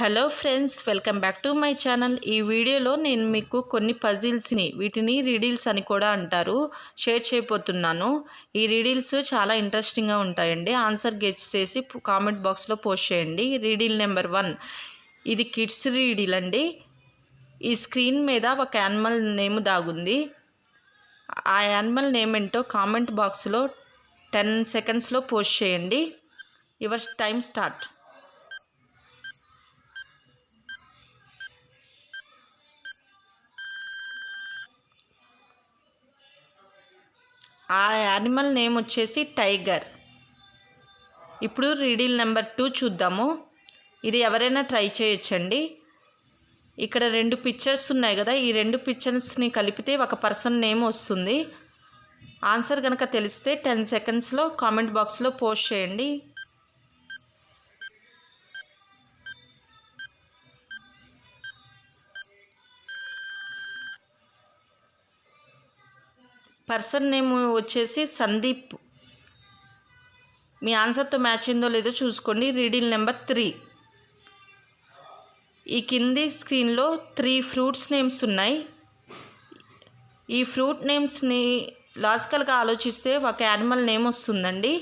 Hello friends welcome back to my channel. ఈ వీడియోలో నేను మీకు కొన్ని పజిల్స్ని వీటిని రీడిల్స్ అని కూడా అంటారు షేర్ చేయబోతున్నాను. ఈ రీడిల్స్ చాలా ఇంట్రెస్టింగ్గా ఉంటాయండి. ఆన్సర్ గెచ్ చేసి కామెంట్ బాక్స్లో పోస్ట్ చేయండి. Riddle number one. ఇది కిడ్స్ రీడిల్ అండి. ఈ స్క్రీన్ మీద ఒక యానిమల్ నేమ్ దాగుంది. ఆ యానిమల్ నేమ్ ఏంటో కామెంట్ బాక్స్లో టెన్ సెకండ్స్లో పోస్ట్ చేయండి. Your time start. ఆ యానిమల్ నేమ్ వచ్చేసి టైగర్ ఇప్పుడు రీడిల్ నెంబర్ టూ చూద్దాము. ఇది ఎవరైనా ట్రై చేయొచ్చండి. ఇక్కడ రెండు పిక్చర్స్ ఉన్నాయి కదా ఈ రెండు పిక్చర్స్ని కలిపితే ఒక పర్సన్ నేమ్ వస్తుంది. ఆన్సర్ కనుక తెలిస్తే టెన్ సెకండ్స్లో కామెంట్ బాక్స్లో పోస్ట్ చేయండి. పర్సన్ నేమ్ వచ్చేసి సందీప్. మీ ఆన్సర్తో మ్యాచ్ అయిందో లేదో చూసుకోండి. Riddle number three. ఈ కింది స్క్రీన్లో త్రీ ఫ్రూట్స్ నేమ్స్ ఉన్నాయి. ఈ ఫ్రూట్ నేమ్స్ని లాజికల్గా ఆలోచిస్తే ఒక యానిమల్ నేమ్ వస్తుందండి.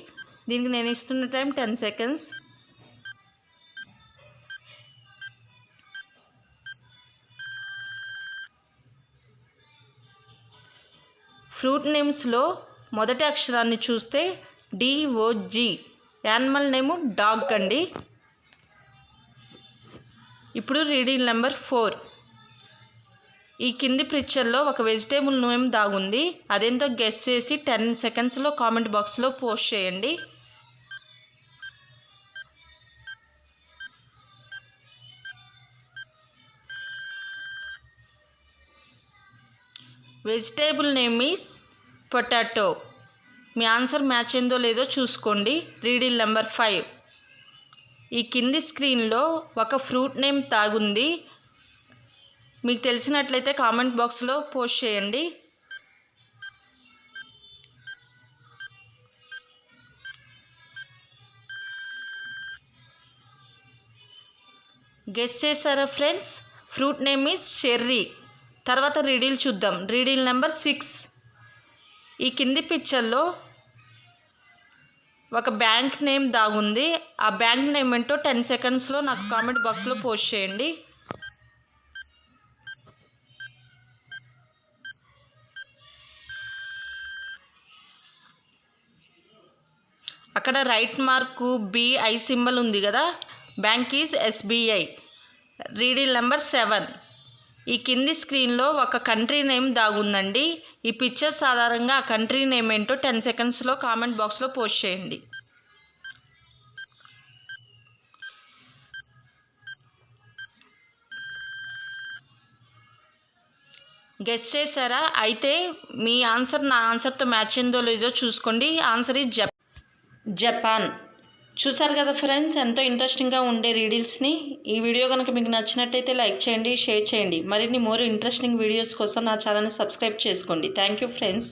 దీనికి నేను ఇస్తున్న టైం టెన్ సెకండ్స్. ఫ్రూట్ నేమ్స్లో మొదటి అక్షరాన్ని చూస్తే డిఓజి యానిమల్ నేము డాగ్ అండి. ఇప్పుడు రీడింగ్ నెంబర్ ఫోర్. ఈ కింది పిక్చర్లో ఒక వెజిటేబుల్ నేమ్ దాగుంది అదేంతో గెస్ చేసి టెన్ సెకండ్స్లో కామెంట్ బాక్స్లో పోస్ట్ చేయండి. వెజిటేబుల్ నేమ్ ఈస్ పొటాటో మీ ఆన్సర్ మ్యాచ్ అయిందో లేదో చూసుకోండి. Riddle number five. ఈ కింది స్క్రీన్లో ఒక ఫ్రూట్ నేమ్ తాగుంది మీకు తెలిసినట్లయితే కామెంట్ బాక్స్లో పోస్ట్ చేయండి. గెస్ చేశారా friends fruit name is cherry తర్వాత రీడీల్ చూద్దాం. Riddle number six. ఈ కింది పిక్చర్లో ఒక బ్యాంక్ నేమ్ దాగుంది. ఆ బ్యాంక్ నేమ్ ఏంటో టెన్ సెకండ్స్లో నాకు కామెంట్ బాక్స్లో పోస్ట్ చేయండి. అక్కడ రైట్ మార్కు బిఐ సింబల్ ఉంది కదా. Bank is SBI. Riddle number seven. ఈ కింది స్క్రీన్లో ఒక కంట్రీ నేమ్ దాగుందండి. ఈ పిక్చర్స్ ఆధారంగా ఆ కంట్రీ నేమ్ ఏంటో టెన్ సెకండ్స్లో కామెంట్ బాక్స్లో పోస్ట్ చేయండి. గెస్ చేశారా? అయితే మీ ఆన్సర్ నా ఆన్సర్తో మ్యాచ్ అయిందో లేదో చూసుకోండి. Answer is Jap Japan. చూసారు కదా ఫ్రెండ్స్ ఎంతో ఇంట్రెస్టింగ్గా ఉండే రీడిల్స్ని. ఈ వీడియో కనుక మీకు నచ్చినట్టయితే లైక్ చేయండి షేర్ చేయండి. మరిన్ని మోర్ ఇంట్రెస్టింగ్ వీడియోస్ కోసం నా ఛానల్ని సబ్స్క్రైబ్ చేసుకోండి. Thank you friends